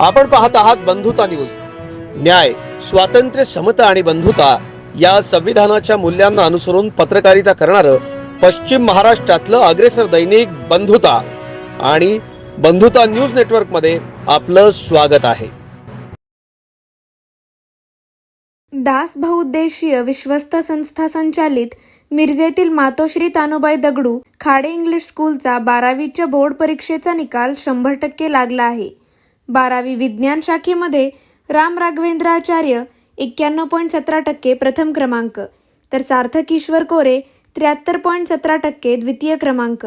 आपण पाहत आहात बंधुता न्यूज. न्याय स्वातंत्र्य समता आणि बंधुता या संविधानाच्या मूल्यांना अनुसरून पत्रकारिता करणारं पश्चिम महाराष्ट्रातलं अग्रेसर दैनिक बंधुता आणि बंधुता न्यूज नेटवर्कमध्ये आपलं स्वागत आहे. दास बहुउद्देशीय विश्वस्त संस्था संचालित मिरजेतील मातोश्री तानुबाई दगडू खाडे इंग्लिश स्कूलचा बारावीच्या बोर्ड परीक्षेचा निकाल शंभर टक्के लागला आहे. बारावी विज्ञान शाखेमध्ये राम राघवेंद्राचार्य एक्क्याण्णव पॉईंट सतरा टक्के प्रथम क्रमांक तर सार्थक ईश्वर कोरे त्र्याहत्तर पॉईंट सतरा टक्के द्वितीय क्रमांक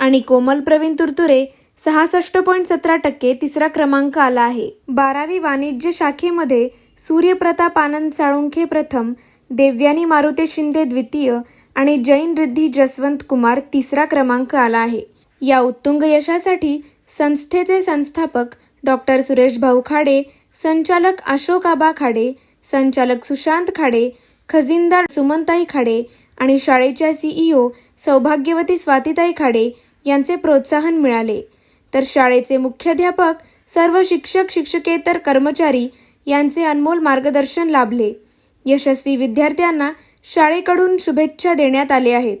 आणि कोमल प्रवीण तुरतुरे सहासष्ट पॉईंट सतरा टक्के तिसरा क्रमांक आला आहे. बारावी वाणिज्य शाखेमध्ये सूर्यप्रताप आनंद साळुंखे प्रथम देव्यानी मारुती शिंदे द्वितीय आणि जैन रिद्धी जसवंत कुमार तिसरा क्रमांक आला आहे. या उत्तुंग यशासाठी संस्थेचे संस्थापक डॉक्टर सुरेश भाऊ खाडे संचालक अशोक आबा खाडे संचालक सुशांत खाडे खजिनदार सुमनताई खाडे आणि शाळेच्या सीईओ सौभाग्यवती स्वातीताई खाडे यांचे प्रोत्साहन मिळाले. तर शाळेचे मुख्याध्यापक सर्व शिक्षक शिक्षकेतर कर्मचारी यांचे अनमोल मार्गदर्शन लाभले. यशस्वी विद्यार्थ्यांना शाळेकडून शुभेच्छा देण्यात आले आहेत.